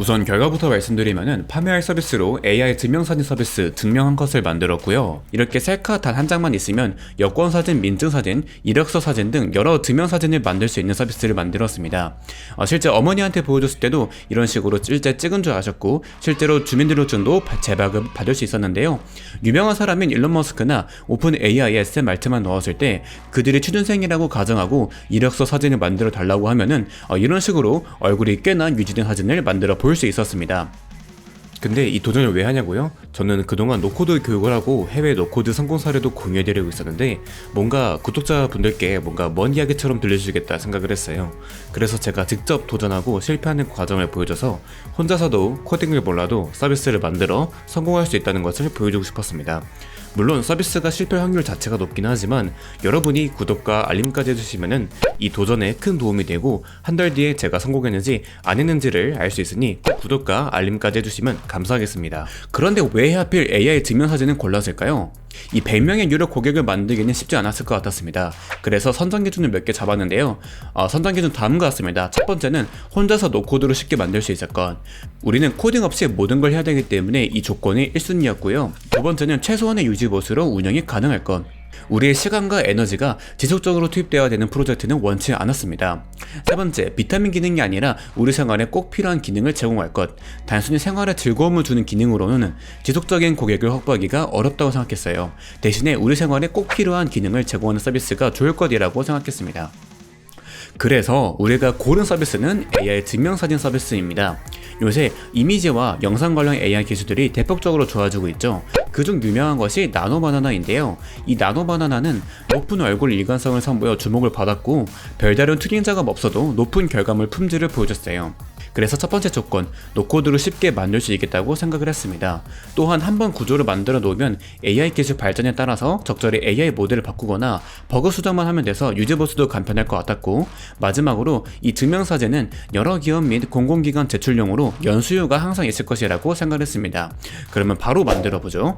우선 결과부터 말씀드리면은 판매할 서비스로 AI 증명사진 서비스 증명한 컷을 만들었고요. 이렇게 셀카 단 한 장만 있으면 여권사진, 민증사진, 이력서 사진 등 여러 증명사진을 만들 수 있는 서비스를 만들었습니다. 어, 실제 어머니한테 보여줬을 때도 이런 식으로 실제 찍은 줄 아셨고 실제로 주민등록증도 바- 재발급 받을 수 있었는데요. 유명한 사람인 일론 머스크나 오픈 AI에 샘 말트만 넣었을 때 그들이 취준생이라고 가정하고 이력서 사진을 만들어 달라고 하면은 어, 이런 식으로 얼굴이 꽤나 유지된 사진을 만들어 볼수 있었습니다. 근데 이 도전을 왜 하냐고요? 저는 그동안 노코드 교육을 하고 해외 노코드 성공 사례도 공유해드리고 있었는데 뭔가 구독자분들께 뭔가 먼 이야기처럼 들려주겠다 생각을 했어요. 그래서 제가 직접 도전하고 실패하는 과정을 보여줘서 혼자서도 코딩을 몰라도 서비스를 만들어 성공할 수 있다는 것을 보여주고 싶었습니다. 물론 서비스가 실패 확률 자체가 높긴 하지만 여러분이 구독과 알림까지 해주시면은 이 도전에 큰 도움이 되고 한 달 뒤에 제가 성공했는지 안 했는지를 알 수 있으니 꼭 구독과 알림까지 해주시면 감사하겠습니다. 그런데 왜 하필 AI 증명사진을 골랐을까요? 이 100명의 유료 고객을 만들기는 쉽지 않았을 것 같았습니다. 그래서 선정 기준을 몇 개 잡았는데요. 어, 선정 기준 다음과 같습니다. 첫 번째는 혼자서 노코드로 쉽게 만들 수 있을 것. 우리는 코딩 없이 모든 걸 해야 되기 때문에 이 조건이 1순위였고요. 두 번째는 최소한의 유지 보수로 운영이 가능할 것. 우리의 시간과 에너지가 지속적으로 투입되어야 되는 프로젝트는 원치 않았습니다. 세 번째, 비타민 기능이 아니라 우리 생활에 꼭 필요한 기능을 제공할 것. 단순히 생활에 즐거움을 주는 기능으로는 지속적인 고객을 확보하기가 어렵다고 생각했어요. 대신에 우리 생활에 꼭 필요한 기능을 제공하는 서비스가 좋을 것이라고 생각했습니다. 그래서 우리가 고른 서비스는 AI 증명사진 서비스입니다. 요새 이미지와 영상 관련 AI 기술들이 대폭적으로 좋아지고 있죠. 그중 유명한 것이 나노바나나인데요. 이 나노바나나는 높은 얼굴 일관성을 선보여 주목을 받았고 별다른 튜닝 작업 없어도 높은 결과물 품질을 보여줬어요. 그래서 첫 번째 조건, 노코드로 쉽게 만들 수 있겠다고 생각을 했습니다. 또한 한 번 구조를 만들어 놓으면 AI 기술 발전에 따라서 적절히 AI 모델을 바꾸거나 버그 수정만 하면 돼서 유지 보수도 간편할 것 같았고 마지막으로 이 증명사진은 여러 기업 및 공공기관 제출용으로 연수요가 항상 있을 것이라고 생각했습니다. 그러면 바로 만들어 보죠.